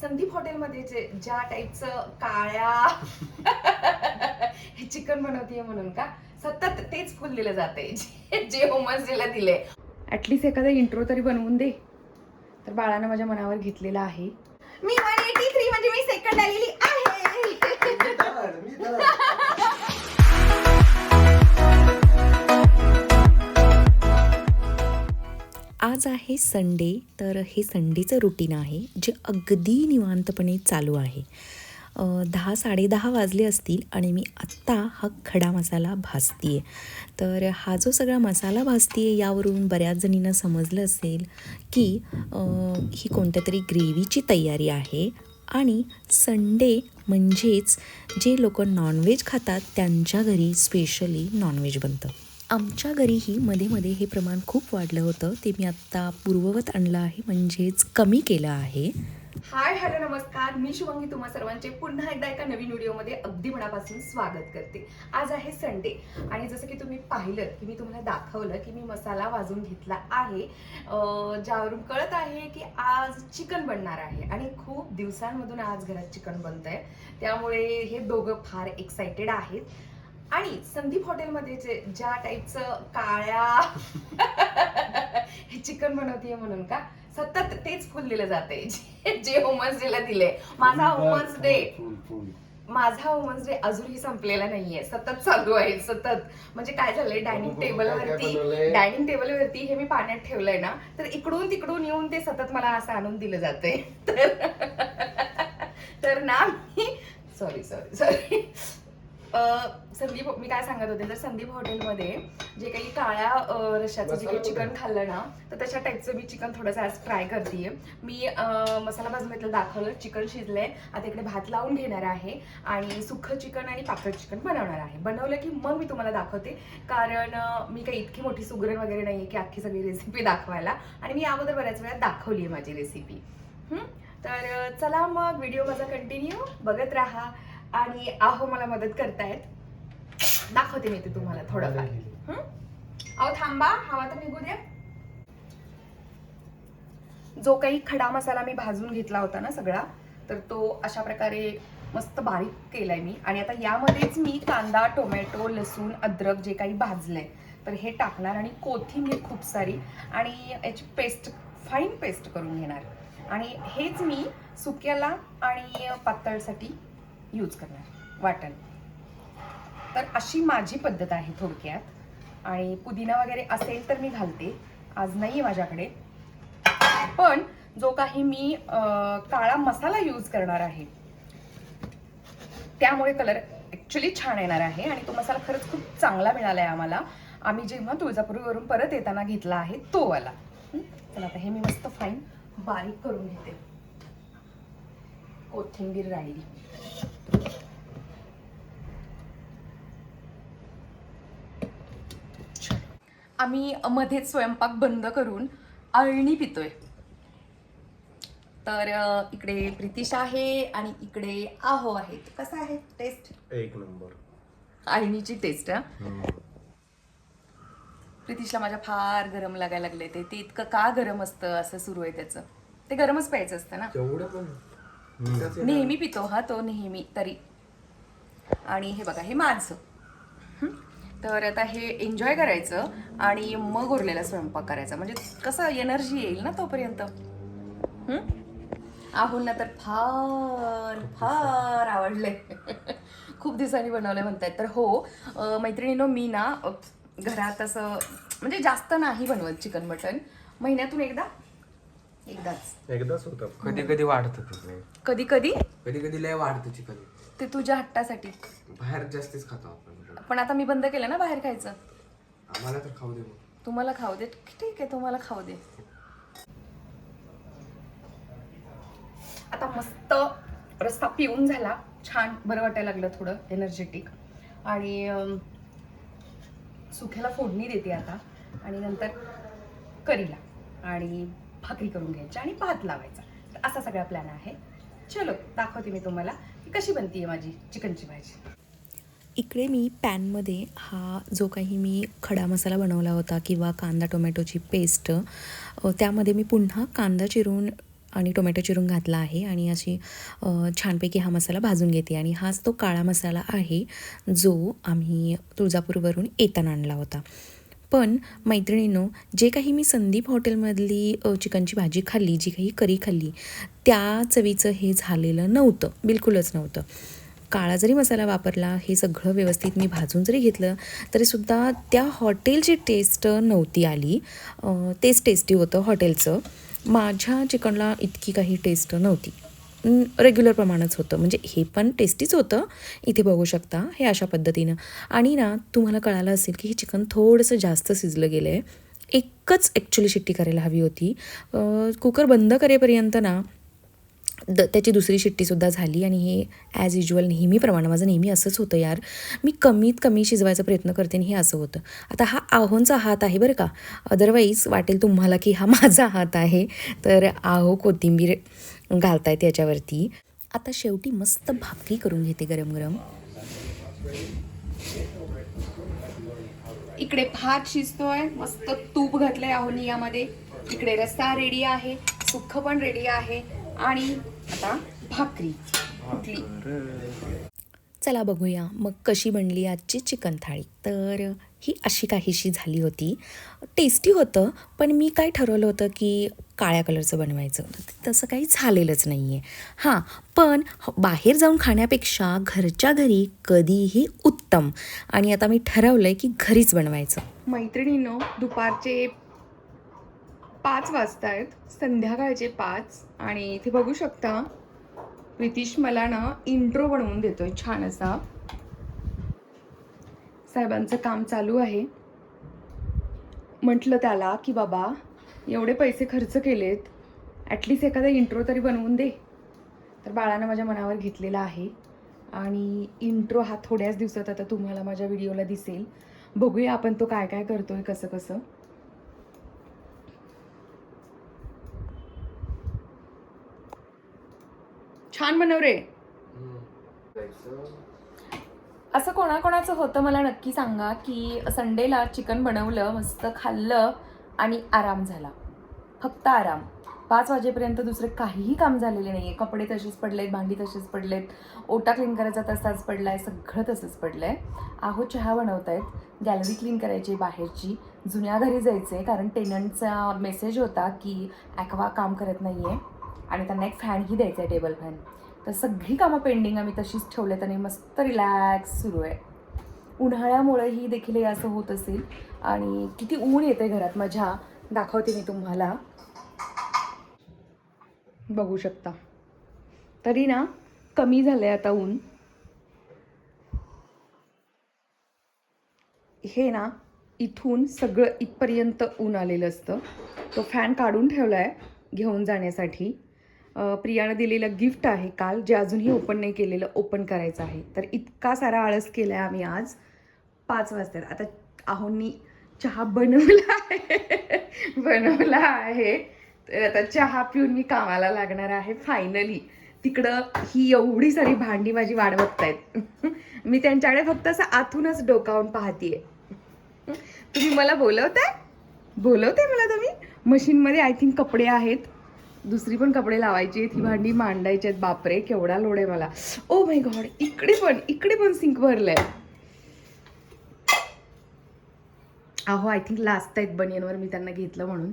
संदीप हॉटेलमध्ये जे ज्या टाईपचं काळ्या हे चिकन बनवतीये म्हणून का? सतत तेच फुल दिलं जाते जे- जे होमस्टेला दिले ऍटलीस्ट एखादा इंट्रो तरी बनवून दे. तर बाळानं माझ्या मनावर घेतलेला आहे. मी वन एटी थ्री म्हणजे मी सेकंड आलेली आहे. आज आहे संडे तर हे संडेचं रुटीन आहे जे अगदी निवांतपणे चालू आहे. दहा साडेदहा वाजले असतील आणि मी आत्ता हा खडा मसाला भाजते तर हा जो सगळा मसाला भाजते यावरून बऱ्याच जणींना समजलं असेल की ही कोणत्या तरी ग्रेव्हीची तयारी आहे आणि संडे म्हणजेच जे लोक नॉनव्हेज खातात त्यांच्या घरी स्पेशली नॉनव्हेज बनतं. आमच्या घरीही मध्ये मध्ये हे प्रमाण खूप वाढलं होतं. ते मी आत्ता पूर्ववत आणलं आहे. म्हणजेच कमी केलं आहे. हाय हॅलो नमस्कार. मी शुभंगी तुम्हा सर्वांचे पुन्हा एकदा एका नवीन व्हिडिओमध्ये अगदी मनापासून स्वागत करते. आज आहे संडे आणि जसं की तुम्ही पाहिलं की मी तुम्हाला दाखवलं की मी मसाला वाजून घेतला आहे. ज्यावरून कळत आहे की आज चिकन बनणार आहे आणि खूप दिवसांमधून आज घरात चिकन बनत आहे त्यामुळे हे दोघं फार एक्सायटेड आहेत. आणि संदीप हॉटेलमध्ये जे ज्या टाईपचं काळ्या हे चिकन बनवतीये म्हणून का सतत तेच फुल दिलं जाते जे- जे वुमन्स डेला दिले. माझा वुमन्स डे माझा वुमन्स डे अजूनही संपलेला नाहीये. सतत चालू आहे सतत. म्हणजे काय झालंय डायनिंग टेबलवरती? डायनिंग टेबलवरती हे मी पाण्यात ठेवलंय ना तर इकडून तिकडून येऊन ते सतत मला असं आणून दिलं जाते तर तर ना मी सॉरी सॉरी सॉरी संदीप मी काय सांगत होते तर संदीप हॉटेलमध्ये जे काही काळ्या अ, रश्श्याचं जे काही चिकन? खाल्लं ना तर तशा टाईपचं मी चिकन थोडंसं आज ट्राय करतेय. मी मसाला भाजून दाखवलं चिकन शिजलंय. आता इकडे भात लावून घेणार आहे आणि सुखं चिकन आणि पातळ चिकन बनवणार आहे. बनवलं की मग मी तुम्हाला दाखवते. कारण मी काही इतकी मोठी सुगरण वगैरे नाहीये की अख्खी सगळी रेसिपी दाखवायला. आणि मी अगोदर बऱ्याच वेळा दाखवली आहे माझी रेसिपी तर चला मग व्हिडिओ माझा कंटिन्यू बघत राहा. आणि आहो मला मदत करतायत. दाखवते मी ते तुम्हाला थोडंफार. हं? अहो थांबा. हवा तर निघू द्या. जो काही खडा मसाला मी भाजून घेतला होता ना सगळा तर तो अशा प्रकारे मस्त बारीक केलाय मी. आणि आता यामध्येच मी कांदा टोमॅटो लसूण अद्रक जे काही भाजलंय तर हे टाकणार आणि कोथिंबीर खूप सारी आणि याची पेस्ट फाईन पेस्ट करून घेणार. आणि हेच मी सुक्याला आणि पातळसाठी यूज करणार वाटण. तर अशी माझी पद्धत आहे थोडक्यात. आणि पुदिना वगैरे असेल तर मी घालते. आज नाही आहे माझ्याकडे. पण जो काही मी काळा मसाला यूज करणार आहे त्यामुळे कलर ॲक्च्युली छान येणार आहे. आणि तो मसाला खरंच खूप चांगला मिळाला आहे आम्हाला. आम्ही जेव्हा तुळजापूरवरून परत येताना घेतला आहे तो वाला. चला आता हे मी मस्त फाईन बारीक करून घेते. कोथिंबीर राहिली. आम्ही मध्येच स्वयंपाक बंद करून अळणी पितोय. तर इकडे प्रितिश आहे आणि इकडे आहो आहेत. कसं आहे? टेस्ट एक नंबर. अळणीची टेस्ट हा? प्रितिशला माझ्या फार गरम लागायला लागले ते. ते इतकं का गरम असतं? असं सुरू आहे त्याचं. ते गरमच प्यायचं असतं ना? नेहमी पितो हा तो नेहमी तरी. आणि हे बघा हे माझं हं? तर आता हे एन्जॉय करायचं आणि मग उरलेला स्वयंपाक करायचा. म्हणजे कसं एनर्जी येईल ना तोपर्यंत. हं? आहोंना तर फार फार आवडले खूप दिवसांनी बनवले म्हणतायत. तर हो अं, मैत्रिणीनो मी ना अं, घरात असं म्हणजे जास्त नाही बनवत चिकन मटन. महिन्यातून एकदा एकदाच. एकदाच होतं. कधी कधी वाढतं ते कधी कधी? कधी कधी लय वाढतं चिकन. ते तुझ्या हट्टासाठी. बाहेर जास्तीच खातो आपण. पण आता मी बंद केलं ना बाहेर खायचं? आम्हाला तर खाऊ दे मग. तुम्हाला खाऊ दे. ठीक आहे तुम्हाला खाऊ दे. आता मस्त रस्ता पिऊन झाला. छान बरं वाटायला लागलं थोडं एनर्जेटिक आणि अम, सुख्याला फोडणी देते आता. आणि नंतर करीला. आणि भाकरी करून घ्यायची आणि भात लावायचा. तर असा सगळा प्लॅन आहे. चलो दाखवते मी तुम्हाला की कशी आहे माझी चिकनची भाजी. इकडे मी पॅनमध्ये हा जो काही मी खडा मसाला बनवला होता किंवा कांदा टोमॅटोची पेस्ट त्यामध्ये मी पुन्हा कांदा चिरून आणि टोमॅटो चिरून घातला आहे आणि अशी छानपैकी हा मसाला भाजून घेते. आणि हाच तो काळा मसाला आहे जो आम्ही तुळजापूरवरून येताना आणला होता. पण मैत्रिणींनो जे काही मी संदीप हॉटेलमधली चिकनची भाजी खाल्ली जी काही करी खाल्ली त्या चवीचं हे झालेलं नव्हतं बिलकुलच नव्हतं. काळा जरी मसाला वापरला हे सगळं व्यवस्थित मी भाजून जरी घेतलं तरीसुद्धा त्या हॉटेलची टेस्ट नव्हती आली. तेच टेस्टी होतं हॉटेलचं. माझ्या चिकनला इतकी काही टेस्ट नव्हती. रेग्युलर प्रमाणच होतं. म्हणजे हे पण टेस्टीच होतं. इथे बघू शकता हे अशा पद्धतीनं. आणि ना तुम्हाला कळालं असेल की हे चिकन थोडंसं जास्त शिजलं गेलं आहे एकच ॲक्च्युली शिट्टी करायला हवी होती. कुकर बंद करेपर्यंत ना द त्याची दुसरी शिट्टीसुद्धा झाली आणि हे ॲज युजुअल नेहमीप्रमाणे माझं नेहमी असंच होतं यार. मी कमीत कमी शिजवायचा प्रयत्न करते आणि हे असं होतं. आता हा आहोंचा हात आहे बरं का. अदरवाईज वाटेल तुम्हाला की हा माझा हात आहे. तर आहो कोथिंबीर. घालतायत याच्यावरती. आता शेवटी मस्त भाकरी करून घेते गरम गरम. इकडे भात शिजतोय. मस्त तूप घातलंय आहोनी यामध्ये इकडे रस्सा रेडी आहे. सुख पण रेडी आहे. आणि आता भाकरी. कुठली चला बघूया मग कशी बनली आजची चिकन थाळी. तर ही अशी काहीशी झाली होती. टेस्टी होतं पण मी काय ठरवलं होतं की काळ्या कलरचं बनवायचं. तसं काही झालेलंच नाही आहे हां पण बाहेर जाऊन खाण्यापेक्षा घरच्या घरी कधीही उत्तम. आणि आता मी ठरवलं आहे की घरीच बनवायचं. मैत्रिणीनं दुपारचे पाच वाजता आहेत संध्याकाळचे पाच. आणि इथे बघू शकता प्रितीश मला ना इंट्रो बनवून देतोय छान असा. साहेबांचं काम चालू आहे. म्हटलं त्याला की बाबा एवढे पैसे खर्च केलेत. ॲटलिस्ट एखादा इंट्रो तरी बनवून दे. तर बाळानं माझ्या मनावर घेतलेला आहे. आणि इंट्रो हा थोड्याच दिवसात आता तुम्हाला माझ्या व्हिडिओला दिसेल. बघूया आपण तो काय काय करतो आहे कसं कसं. छान बनव रे. असं कोणाकोणाचं होतं मला नक्की सांगा की संडेला चिकन बनवलं मस्त खाल्लं आणि आराम झाला. फक्त आराम. पाच वाजेपर्यंत दुसरं काहीही काम झालेले नाही आहे कपडे तसेच पडलेत भांडी तसेच पडलेत ओटा क्लीन करायचा तसाच पडला आहे सगळं तसंच पडलं आहे आहो चहा बनवत आहेत गॅलरी क्लीन करायची बाहेरची. जुन्या घरी जायचं आहे कारण टेनंटचा मेसेज होता की ॲक्वा काम करत नाही आहे आणि त्यांना एक फॅनही द्यायचा आहे टेबल फॅन तर सगळी कामं पेंडिंग आम्ही तशीच ठेवलेत आणि मस्त रिलॅक्स सुरू आहे. उन्हाळ्यामुळेही देखील हे असं होत असेल आणि किती ऊन येते घरात माझ्या दाखवते मी तुम्हाला. बघू शकता. तरी ना कमी झालं आहे आता ऊन. हे ना इथून सगळं इथपर्यंत ऊन आलेलं असतं. तो फॅन काढून ठेवला आहे घेऊन जाण्यासाठी. प्रियानं दिलेलं गिफ्ट आहे काल जे अजूनही ओपन नाही केलेलं ओपन करायचं आहे. तर इतका सारा आळस केला आहे आम्ही आज. पाच वाजता आता आहोंनी चहा बनवला आहे. बनवला आहे. तर आता चहा पिऊन मी कामाला लागणार आहे फायनली तिकडं ही एवढी सारी भांडी माझी वाट बघतायत. मी त्यांच्याकडे फक्त असं आतूनच डोकावून पाहतीये. तुम्ही मला बोलवताय? बोलवताय मला तुम्ही? मशीनमध्ये आय थिंक कपडे आहेत. दुसरी पण कपडे लावायची आहेत ही भांडी मांडायची आहेत. बापरे केवढा लोड आहे मला. ओ माय गॉड इकडे पण इकडे पण सिंक भरलंय. अहो आय थिंक लास्ट आहेत बनियनवर मी त्यांना घेतलं म्हणून.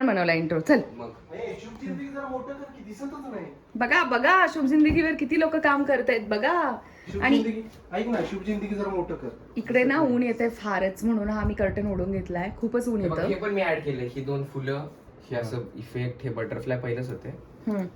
बनवला इंट्रो चल. मग. जरा मोठं कर की दिसतच नाही. बघा बघा शुभ जिंदगीवर किती लोक काम करतायत बघा. शुभ आणि जिंदगी ऐक ना शुभ जिंदगी जरा मोठं कर. इकडे ना ऊन येते फारच म्हणून हा मी कर्टन ओढून घेतलाय. खूपच ऊन येतं. हे पण मी ऍड केले ही दोन फुलं हे असं इफेक्ट हे बटरफ्लाय पहिलेच होते. हम्म.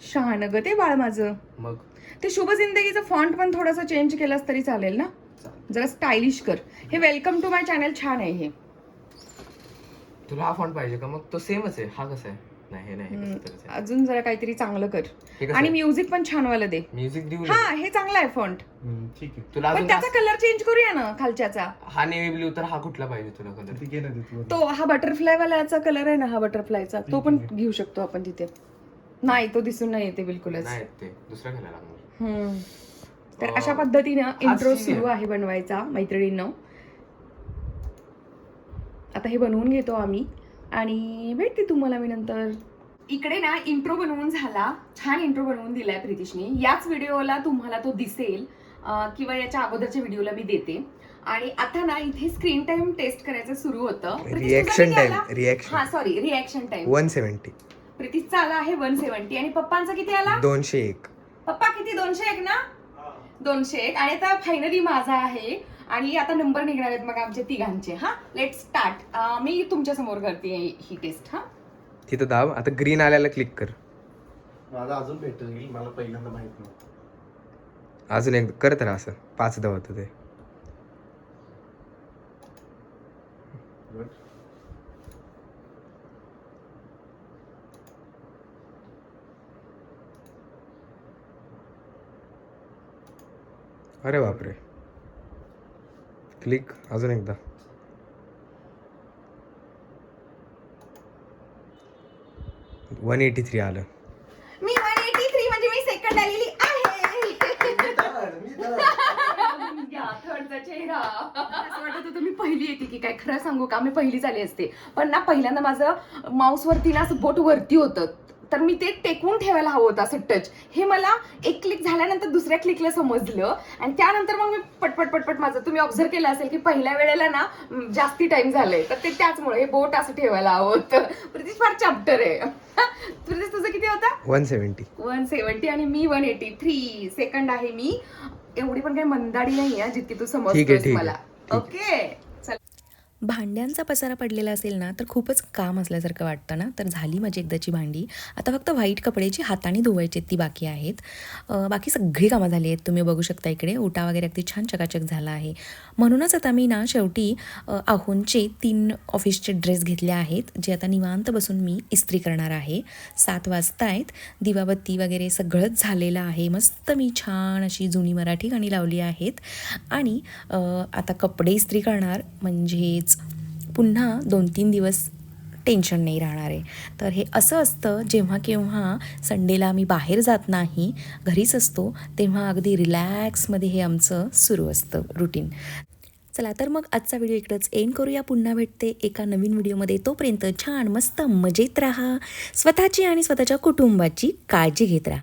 शहाणं ग ते बाळ माझं. मग? ते शुभ जिंदगीचं फॉन्ट पण थोडंसं चेंज केलास तरी चालेल ना? चालेल. जरा स्टायलिश कर. हे वेलकम टू माय चॅनल छान आहे हे. तुला हा फॉन्ट पाहिजे का? मग तो सेमच आहे. हा कसा आहे? नाही हे हे कसं. अजून जरा काहीतरी चांगलं कर. आणि? म्युझिक पण छान वाला दे. म्युझिक देऊ हा हे चांगलं आहे फॉन्ट ठीक आहे. तुला पण अजून त्याचा कलर चेंज करूया ना खालच्याचा. हा- नेव्ही ब्ल्यू तर हा कुठला पाहिजे तुला कलर ते घे ना ते तू. तो हा बटरफ्लाय वाल्याचा कलर आहे ना हा बटरफ्लायचा तो पण घेऊ शकतो आपण तिथे. नाही तो दिसून नाही येते बिलकुलच. नाही ते. दुसरा घ्यायला. तर अशा पद्धतीनं इंट्रो. सुरू आहे बनवायचा मैत्रिणींनो. आता हे बनवून घेतो आम्ही. आणि भेटते तुम्हाला मी नंतर. इकडे ना इंट्रो बनवून झाला. छान इंट्रो बनवून दिलाय प्रितिशने. याच व्हिडिओला तुम्हाला तो दिसेल किंवा याच्या अगोदरच्या व्हिडिओला मी देते. आणि आता ना इथे स्क्रीन टाइम टेस्ट करायचं सुरू होतं. रिॲक्शन किती टाइम? रिॲक्शन हा sorry reaction time one seventy प्रितिशचा आला आहे वन सेव्हन्टी आणि पप्पांचा किती आला? दोनशे एक. पप्पा किती? दोनशे एक ना? दोनशे एक. आणि आता फायनली माझा आहे. आणि आता नंबर निघणार आहेत मग आमचे तिघांचे. हा लेट स्टार्ट मी तुमच्यासमोर करते ही टेस्ट हा. तिथं दाब आता ग्रीन आल्याला क्लिक कर. माझा अजून बेटर येईल मला पहिल्यांदा माहीत नव्हतं. अजून एक करत राहा असं. पाचदा होतं ते. Good. अरे बापरे. क्लिक अजून एकदा. वन एटी थ्री आलं. मी वन एटी थ्री म्हणजे मी सेकंड आलेली आहे. थर्डचा चेहरा. असं वाटत होतं मी पहिली येते की काय खरं सांगू का? मी पहिलीच आली असते. पण ना पहिल्यांदा माझं माऊस वरती ना असं बोट वरती होतं. तर मी ते टेकवून ठेवायला हवं होतं असं टच हे मला एक क्लिक झाल्यानंतर दुसऱ्या क्लिकला समजलं. आणि त्यानंतर मग मी पटपट पटपट माझं तुम्ही ऑब्झर्व केलं असेल की पहिल्या वेळेला ना जास्ती टाइम झालंय. तर ते त्याचमुळे हे बोट असं ठेवायला हवं होतं. प्रितिश फार चॅप्टर आहे. प्रितिश तुझं किती होता? वन सेवन्टी वन सेव्हन्टी आणि मी वन एटी थ्री सेकंड आहे मी. एवढी पण काही मंदाडी नाही आहे जितकी तू समजतोस मला. ओके भांड्यांचा पसारा पडलेला असेल ना तर खूपच काम असल्यासारखं वाटतं ना. तर झाली माझी एकदाची भांडी. आता फक्त व्हाईट कपड्याची हाताने धुवायची आहेत ती बाकी आहेत. बाकी सगळी कामं झाली आहेत. तुम्ही बघू शकता इकडे ओटा वगैरे अगदी छान चकाचक झाला आहे. म्हणूनच आता मी ना शेवटी आहोंचे तीन ऑफिसचे ड्रेस घेतले आहेत जे आता निवांत बसून मी इस्त्री करणार आहे. सात वाजता आहेत. दिवाबत्ती वगैरे सगळंच झालेलं आहे. मस्त मी छान अशी जुनी मराठी गाणी लावली आहेत. आणि आता कपडे इस्त्री करणार म्हणजेच पुन्हा दोन तीन दिवस टेन्शन नाही राहणार आहे. तर हे असं असतं जेव्हा केव्हा संडेला आम्ही बाहेर जात नाही घरीच असतो तेव्हा अगदी रिलॅक्समध्ये हे आमचं सुरू असतं रुटीन चला तर मग आजचा व्हिडिओ इकडंच एंड करूया. पुन्हा भेटते एका नवीन व्हिडिओमध्ये तोपर्यंत छान मस्त मजेत राहा. स्वतःची आणि स्वतःच्या कुटुंबाची काळजी घेत राहा.